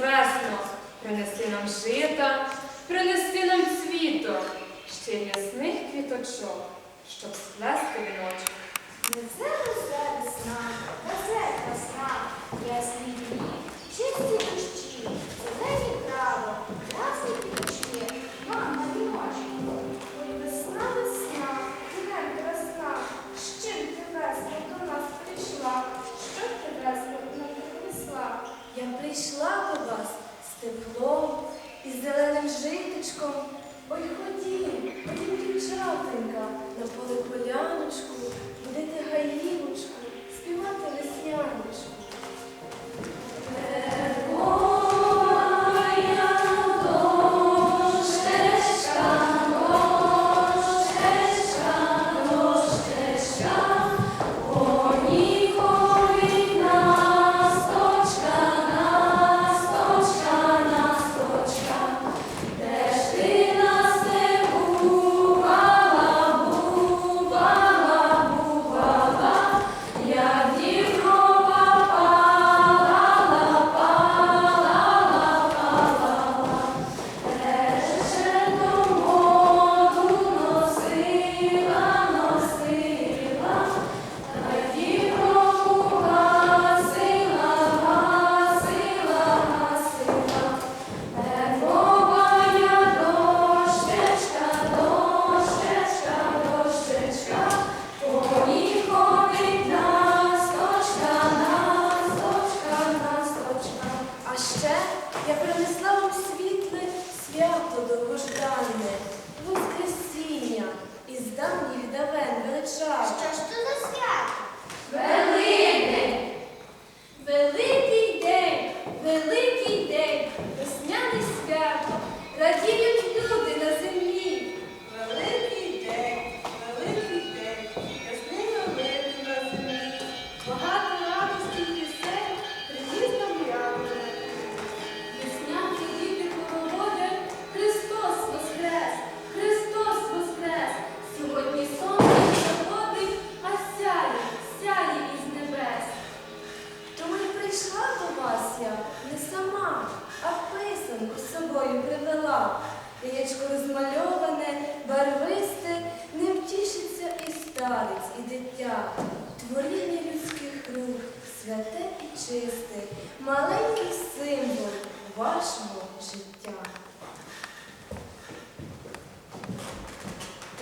весно, принеси нам жита, принеси нам цвіто, ще ясних квіточок, щоб сплести віночок. Несе розе весна, розе весна, ясні дні, чисті дощі, зелені Я прийшла до вас з теплом і зеленим житочком. Ой, ходім, ходім, дівчатенька, на поле поляночку, будете гаївочку, співати весняночку.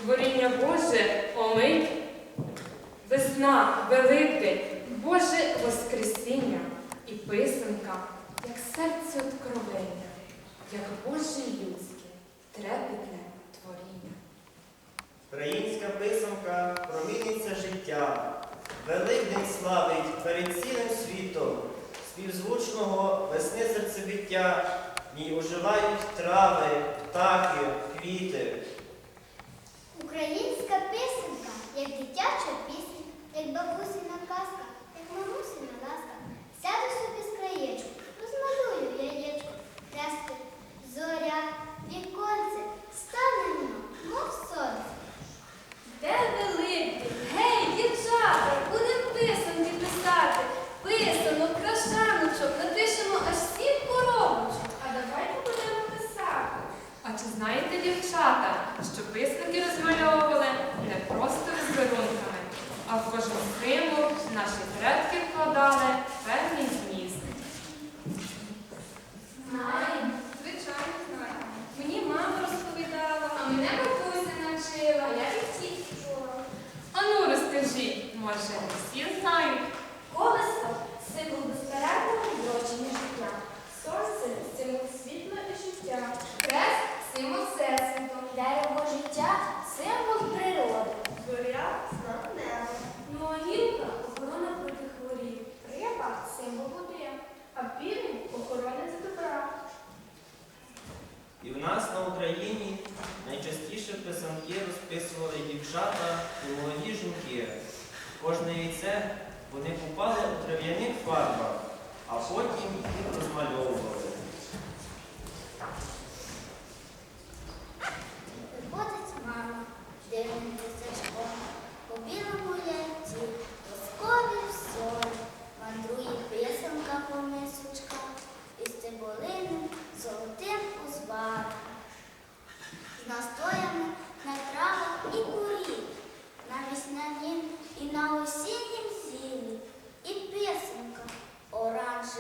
Творіння Боже, омить, весна, Великдень, Боже Воскресіння і писанка, як серце откровення, як Боже людське, трепетне творіння. Українська писанка проміниться життя, Великдень славить перед цілим світом, співзвучного весни серцебиття, в ній оживають трави, птахи, квіти. Українська писанка, як дитяча пісня, як бабусина казка, як мамусина ласка. Сяду собі з краєчку, розмалюю яєчко, хрестик, зоря, віконце, стане воно, мов сонце. Де великий? Гей, дівчата, будемо писанки писати. Писанок, крашаночок, напишемо аж сім коробочок. А давайте будемо писати. А чи знаєте, дівчата, що писанки розмальовували не просто візерунками, а в кожен символ наші предки вкладали певний зміст. Знаємо. Звичайно, знаємо. Мені мама розповідала, а мене бабуся навчила, я від всі чула. Ану, розкажіть, може, не всі знають?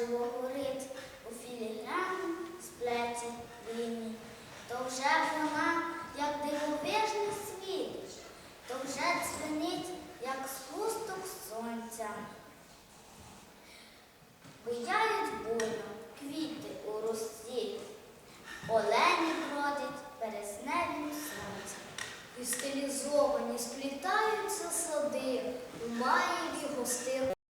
Оранжево горить у філіграні сплеті лінії. То вже вона, як дивовижний світ, то вже дзвенить, як спусток сонця. Вияють буйно квіти у росі, олені бродять пересневім сонцем. І стилізовані сплітаються сади,